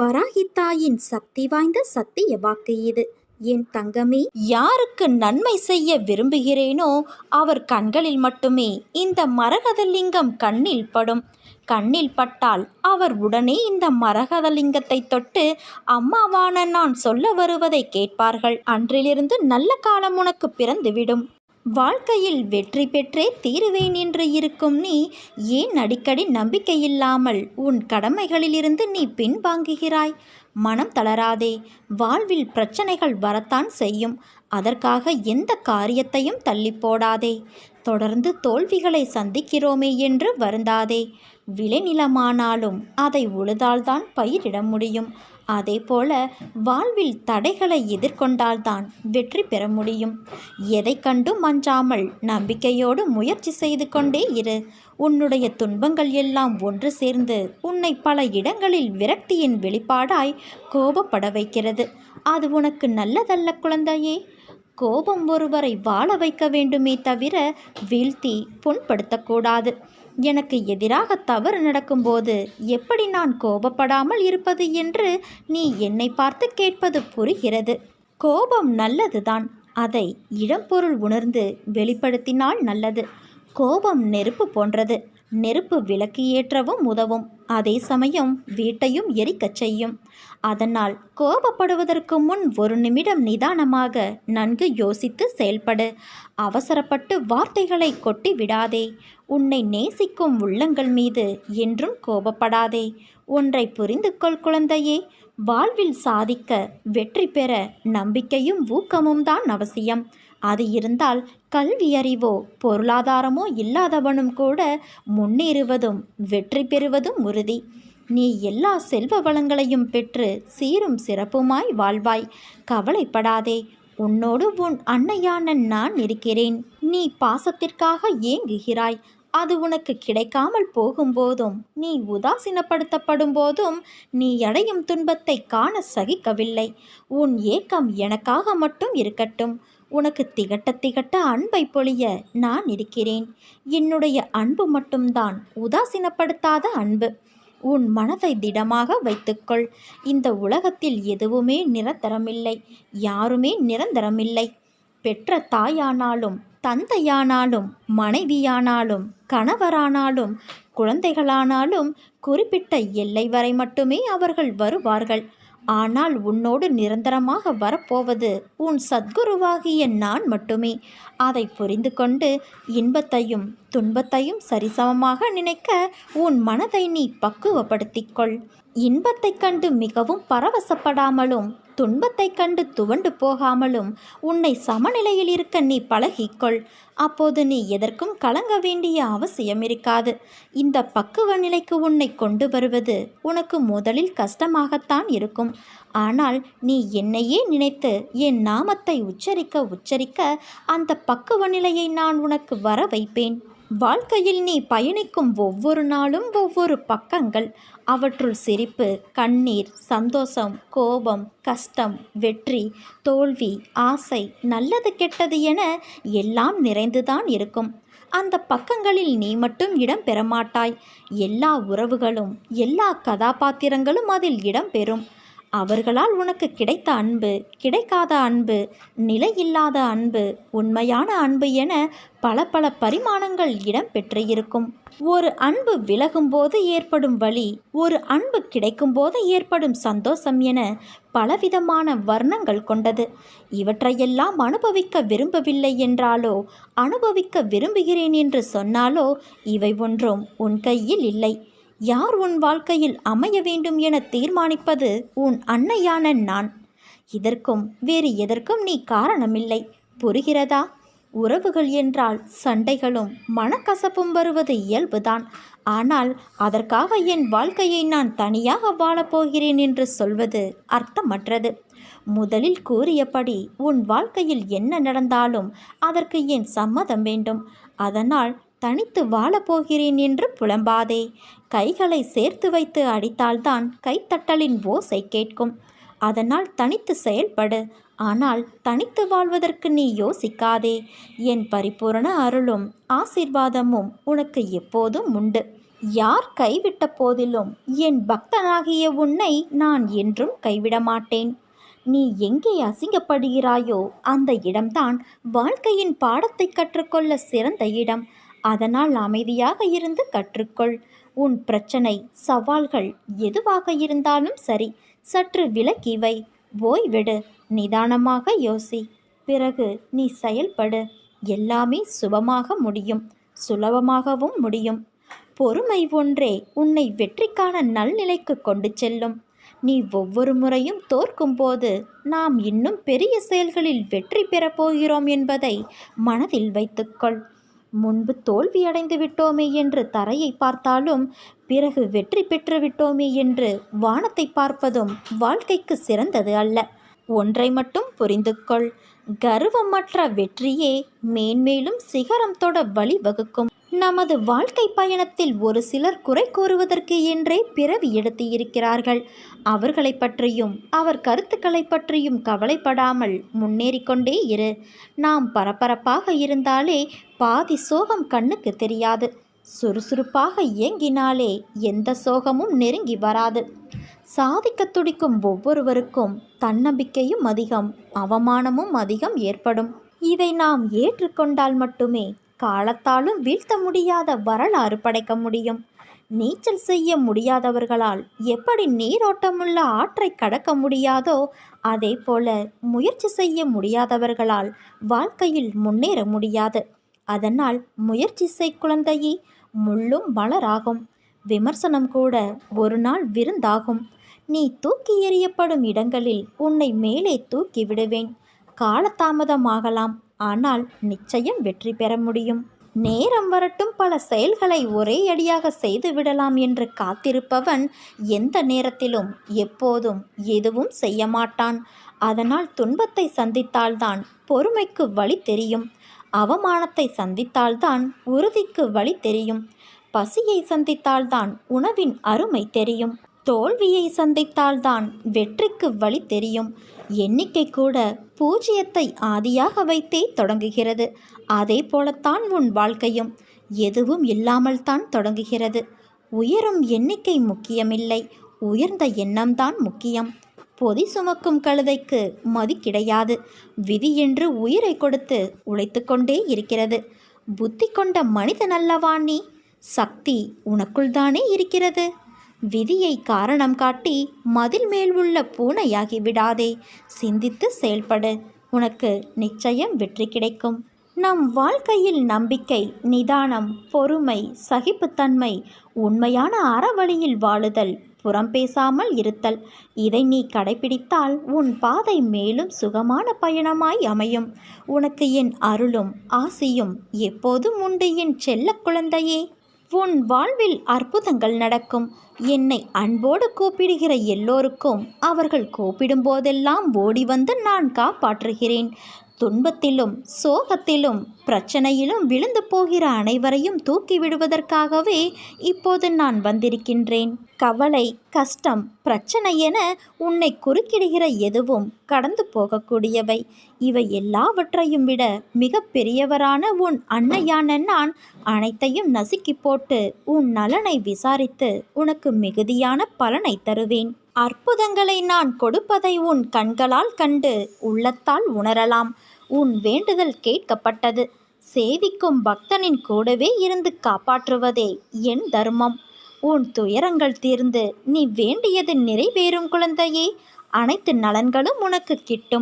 வராகித்தாயின் சக்தி வாய்ந்த சத்திய வாக்கு இது. என் தங்கமே யாருக்கு நன்மை செய்ய விரும்புகிறேனோ அவர் கண்களில் மட்டுமே இந்த மரகதலிங்கம் கண்ணில் படும். கண்ணில் பட்டால் அவர் உடனே இந்த மரகதலிங்கத்தை தொட்டு அம்மாவான நான் சொல்ல வருவதை கேட்பார்கள். அன்றிலிருந்து நல்ல காலம் உனக்கு பிறந்துவிடும். வாழ்க்கையில் வெற்றி பெற்றே தீருவேன் என்று இருக்கும் நீ ஏன் அடிக்கடி நம்பிக்கையில்லாமல் உன் கடமைகளிலிருந்து நீ பின்வாங்குகிறாய்? மனம் தளராதே வாழ்வில் பிரச்சனைகள் வரத்தான் செய்யும். அதற்காக எந்த காரியத்தையும் தள்ளி போடாதே. தொடர்ந்து தோல்விகளை சந்திக்கிறோமே என்று வருந்தாதே. விளைநிலமானாலும் அதை உழுதால்தான் பயிரிட முடியும். அதேபோல வாழ்வில் தடைகளை எதிர்கொண்டால்தான் வெற்றி பெற முடியும். எதை கண்டும் அஞ்சாமல் நம்பிக்கையோடு முயற்சி செய்து கொண்டே இரு. உன்னுடைய துன்பங்கள் எல்லாம் ஒன்று சேர்ந்து உன்னை பல இடங்களில் விரக்தியின் வெளிப்பாடாய் கோபப்பட வைக்கிறது. அது உனக்கு நல்லதல்ல குழந்தையே. கோபம் ஒருவரை வாழ வைக்க வேண்டுமே தவிர வீழ்த்தி புண்படுத்தக்கூடாது. எனக்கு எதிராக தவறு நடக்கும்போது எப்படி நான் கோபப்படாமல் இருப்பது என்று நீ என்னை பார்த்து கேட்பது புரிகிறது. கோபம் நல்லதுதான். அதை இடம்பொருள் உணர்ந்து வெளிப்படுத்தினால் நல்லது. கோபம் நெருப்பு போன்றது. நெருப்பு விளக்கு ஏற்றவும் உதவும். அதே சமயம் வீட்டையும் எரிக்கச் செய்யும். அதனால் கோபப்படுவதற்கு முன் ஒரு நிமிடம் நிதானமாக நன்கு யோசித்து செயல்படு. அவசரப்பட்டு வார்த்தைகளை கொட்டி விடாதே. உன்னை நேசிக்கும் உள்ளங்கள் மீது என்றும் கோபப்படாதே. ஒன்றை புரிந்து கொள் குழந்தையே. வாழ்வில் சாதிக்க வெற்றி பெற நம்பிக்கையும் ஊக்கமும் தான் அவசியம். அது இருந்தால் கல்வியறிவோ பொருளாதாரமோ இல்லாதவனும் கூட முன்னேறுவதும் வெற்றி பெறுவதும் உறுதி. நீ எல்லா செல்வ வளங்களையும் பெற்று சீரும் சிறப்புமாய் வாழ்வாய். கவலைப்படாதே உன்னோடு உன் அன்னையான நான் இருக்கிறேன். நீ பாசத்திற்காக ஏங்குகிறாய். அது உனக்கு கிடைக்காமல் போகும்போதும் நீ உதாசீனப்படுத்தப்படும் போதும் நீ அடையும் துன்பத்தை காண சகிக்கவில்லை. உன் ஏக்கம் எனக்காக மட்டும் இருக்கட்டும். உனக்கு திகட்ட திகட்ட அன்பை பொழிய நான் இருக்கிறேன். என்னுடைய அன்பு மட்டும்தான் உதாசீனப்படுத்தாத அன்பு. உன் மனதை திடமாக வைத்துக்கொள். இந்த உலகத்தில் எதுவுமே நிரந்தரமில்லை. யாருமே நிரந்தரமில்லை. பெற்ற தாயானாலும் தந்தையானாலும் மனைவியானாலும் கணவரானாலும் குழந்தைகளானாலும் குறிப்பிட்ட எல்லை வரை மட்டுமே அவர்கள் வருவார்கள். ஆனால் உன்னோடு நிரந்தரமாக வரப்போவது உன் சத்குருவாகிய நான் மட்டுமே. அதை புரிந்து கொண்டு இன்பத்தையும் துன்பத்தையும் சரிசமமாக நினைக்க உன் மனதை நீ பக்குவப்படுத்திக்கொள் இன்பத்தைக் கண்டு மிகவும் பரவசப்படாமலும் துன்பத்தைக் கண்டு துவண்டு போகாமலும் உன்னை சமநிலையில் இருக்க நீ பழகிக்கொள். அப்போது நீ எதற்கும் கலங்க வேண்டிய அவசியம் இருக்காது. இந்த பக்குவ நிலைக்கு உன்னை கொண்டு வருவது உனக்கு முதலில் கஷ்டமாகத்தான் இருக்கும். ஆனால் நீ என்னையே நினைத்து என் நாமத்தை உச்சரிக்க உச்சரிக்க அந்த பக்குவ நிலையை நான் உனக்கு வர வைப்பேன் வாழ்க்கையில் நீ பயணிக்கும் ஒவ்வொரு நாளும் ஒவ்வொரு பக்கங்கள். அவற்றுள் சிரிப்பு கண்ணீர் சந்தோஷம் கோபம் கஷ்டம் வெற்றி தோல்வி ஆசை நல்லது கெட்டது என எல்லாம் நிறைந்துதான் இருக்கும். அந்த பக்கங்களில் நீ மட்டும் இடம் பெறமாட்டாய் எல்லா உறவுகளும் எல்லா கதாபாத்திரங்களும் அதில் இடம் பெறும். அவர்களால் உனக்கு கிடைத்த அன்பு கிடைக்காத அன்பு நிலையில்லாத அன்பு உண்மையான அன்பு என பல பல பரிமாணங்கள் இடம் பெற்றிருக்கும். ஒரு அன்பு விலகும்போது ஏற்படும் வழி ஒரு அன்பு கிடைக்கும்போது ஏற்படும் சந்தோஷம் என பலவிதமான வர்ணங்கள் கொண்டது. இவற்றையெல்லாம் அனுபவிக்க விரும்பவில்லை என்றாலோ அனுபவிக்க விரும்புகிறேன் என்று சொன்னாலோ இவை ஒன்றும் உன் கையில் இல்லை. யார் உன் வாழ்க்கையில் அமைய வேண்டும் என தீர்மானிப்பது உன் அன்னையான நான். இதற்கும் வேறு எதற்கும் நீ காரணமில்லை. புரிகிறதா? உறவுகள் என்றால் சண்டைகளும் மனக்கசப்பும் வருவது இயல்புதான். ஆனால் அதற்காக என் வாழ்க்கையை நான் தனியாக வாழப்போகிறேன் என்று சொல்வது அர்த்தமற்றது. முதலில் கூறியபடி உன் வாழ்க்கையில் என்ன நடந்தாலும் அதற்கு என் சம்மதம் வேண்டும். அதனால் தனித்து வாழப்போகிறேன் என்று புலம்பாதே. கைகளை சேர்த்து வைத்து அடித்தால்தான் கைத்தட்டலின் ஓசை கேட்கும். அதனால் தனித்து செயல்படு. ஆனால் தனித்து வாழ்வதற்கு நீ யோசிக்காதே. என் பரிபூரண அருளும் ஆசிர்வாதமும் உனக்கு எப்போதும் உண்டு. யார் கைவிட்ட போதிலும் என் பக்தனாகிய உன்னை நான் என்றும் கைவிட மாட்டேன் நீ எங்கே அசிங்கப்படுகிறாயோ அந்த இடம்தான் வாழ்க்கையின் பாடத்தை கற்றுக்கொள்ள சிறந்த இடம். அதனால் அமைதியாக இருந்து கற்றுக்கொள். உன் பிரச்சனை சவால்கள் எதுவாக இருந்தாலும் சரி சற்று விலக்கி வை. ஓய்விடு நிதானமாக யோசி. பிறகு நீ செயல்படு. எல்லாமே சுபமாக முடியும் சுலபமாகவும் முடியும். பொறுமை ஒன்றே உன்னை வெற்றிக்கான நல்நிலைக்கு கொண்டு செல்லும். நீ ஒவ்வொரு முறையும் தோற்கும்போது நாம் இன்னும் பெரிய செயல்களில் வெற்றி பெறப் போகிறோம் என்பதை மனதில் வைத்துக்கொள். முன்பு தோல்வியடைந்து விட்டோமே என்று தரையை பார்த்தாலும் பிறகு வெற்றி பெற்று விட்டோமே என்று வானத்தை பார்ப்பதும் வாழ்க்கைக்கு சிறந்தது அல்ல. ஒன்றை மட்டும் புரிந்து கொள் கர்வமற்ற வெற்றியே மேன்மேலும் சிகரம் தொட வழிவகுக்கும். நமது வாழ்க்கை பயணத்தில் ஒரு சிலர் குறை கூறுவதற்கு என்றே பிறவி எடுத்து இருக்கிறார்கள் அவர்களை பற்றியும் அவர் கருத்துக்களை பற்றியும் கவலைப்படாமல் முன்னேறிக்கொண்டே இரு. நாம் பரபரப்பாக இருந்தாலே பாதி சோகம் கண்ணுக்கு தெரியாது. சுறுசுறுப்பாக இயங்கினாலே எந்த சோகமும் நெருங்கி வராது. சாதிக்க துடிக்கும் ஒவ்வொருவருக்கும் தன்னம்பிக்கையும் அதிகம் அவமானமும் அதிகம் ஏற்படும். இதை நாம் ஏற்றுக்கொண்டால் மட்டுமே காலத்தாலும் வீழ்த்த முடியாத வரலாறு படைக்க முடியும். நீச்சல் செய்ய முடியாதவர்களால் எப்படி நீரோட்டமுள்ள ஆற்றை கடக்க முடியாதோ அதே போல முயற்சி செய்ய முடியாதவர்களால் வாழ்க்கையில் முன்னேற முடியாது. அதனால் முயற்சி செய் குழந்தையே முள்ளும் மலராகும். விமர்சனம் கூட ஒரு நாள் விருந்தாகும். நீ தூக்கி எறியப்படும் இடங்களில் உன்னை மேலே தூக்கி விடுவேன். காலதாமதமாகலாம். ஆனால் நிச்சயம் வெற்றி பெற முடியும். நேரம் வரட்டும் பல செயல்களை ஒரே அடியாக செய்து விடலாம் என்று காத்திருப்பவன் எந்த நேரத்திலும் எப்போதும் எதுவும் செய்ய மாட்டான். அதனால் துன்பத்தை சந்தித்தால்தான் பொறுமைக்கு வழி தெரியும். அவமானத்தை சந்தித்தால்தான் உறுதிக்கு வழி தெரியும். பசியை சந்தித்தால்தான் உணவின் அருமை தெரியும். தோல்வியை சந்தித்தால்தான் வெற்றிக்கு வழி தெரியும். எண்ணிக்கை கூட பூஜ்ஜியத்தை ஆதியாக வைத்தே தொடங்குகிறது. அதே போலத்தான் உன் வாழ்க்கையும். எதுவும் இல்லாமல் தான் தொடங்குகிறது. உயரும் எண்ணிக்கை முக்கியமில்லை. உயர்ந்த எண்ணம்தான் முக்கியம். பொதி சுமக்கும் கழுதைக்கு மதி கிடையாது. விதி என்று உயிரை கொடுத்து உழைத்து கொண்டே இருக்கிறது. புத்தி கொண்ட மனிதன் அல்லவா நீ? சக்தி உனக்குள் தானே இருக்கிறது. விதியை காரணம் காட்டி மதில் மேல் உள்ள பூனையாகி விடாதே. சிந்தித்து செயல்படு. உனக்கு நிச்சயம் வெற்றி கிடைக்கும். நம் வாழ்க்கையில் நம்பிக்கை நிதானம் பொறுமை சகிப்புத்தன்மை உண்மையான அறவழியில் வாழுதல் புறம் பேசாமல் இருத்தல் இதை நீ கடைபிடித்தால் உன் பாதை மேலும் சுகமான பயணமாய் அமையும். உனக்கு என் அருளும் ஆசியும் எப்போதும் உண்டு என் செல்ல குழந்தையே. உன் வாழ்வில் அற்புதங்கள் நடக்கும். என்னை அன்போடு கூப்பிடுகிற எல்லோருக்கும் அவர்கள் கூப்பிடும் போதெல்லாம் ஓடி வந்து நான் காப்பாற்றுகிறேன். துன்பத்திலும் சோகத்திலும் பிரச்சனையிலும் விழுந்து போகிற அனைவரையும் தூக்கி விடுவதற்காகவே இப்போது நான் வந்திருக்கின்றேன். கவலை கஷ்டம் பிரச்சனை என உன்னை குறுக்கிடுகிற எதுவும் கடந்து போகக்கூடியவை. இவை எல்லாவற்றையும் விட மிக பெரியவரான உன் அன்னையான நான் அனைத்தையும் நசுக்கி போட்டு உன் நலனை விசாரித்து உனக்கு மிகுதியான பலனை தருவேன். அற்புதங்களை நான் கொடுப்பதை உன் கண்களால் கண்டு உள்ளத்தால் உணரலாம். உன் வேண்டுதல் கேட்கப்பட்டது. சேவிக்கும் பக்தனின் கூடவே இருந்து காப்பாற்றுவதே என் தர்மம். உன் துயரங்கள் தீர்ந்து நீ வேண்டியது நிறைவேறும் குழந்தையே. அனைத்து நலன்களும் உனக்கு கிட்டும்.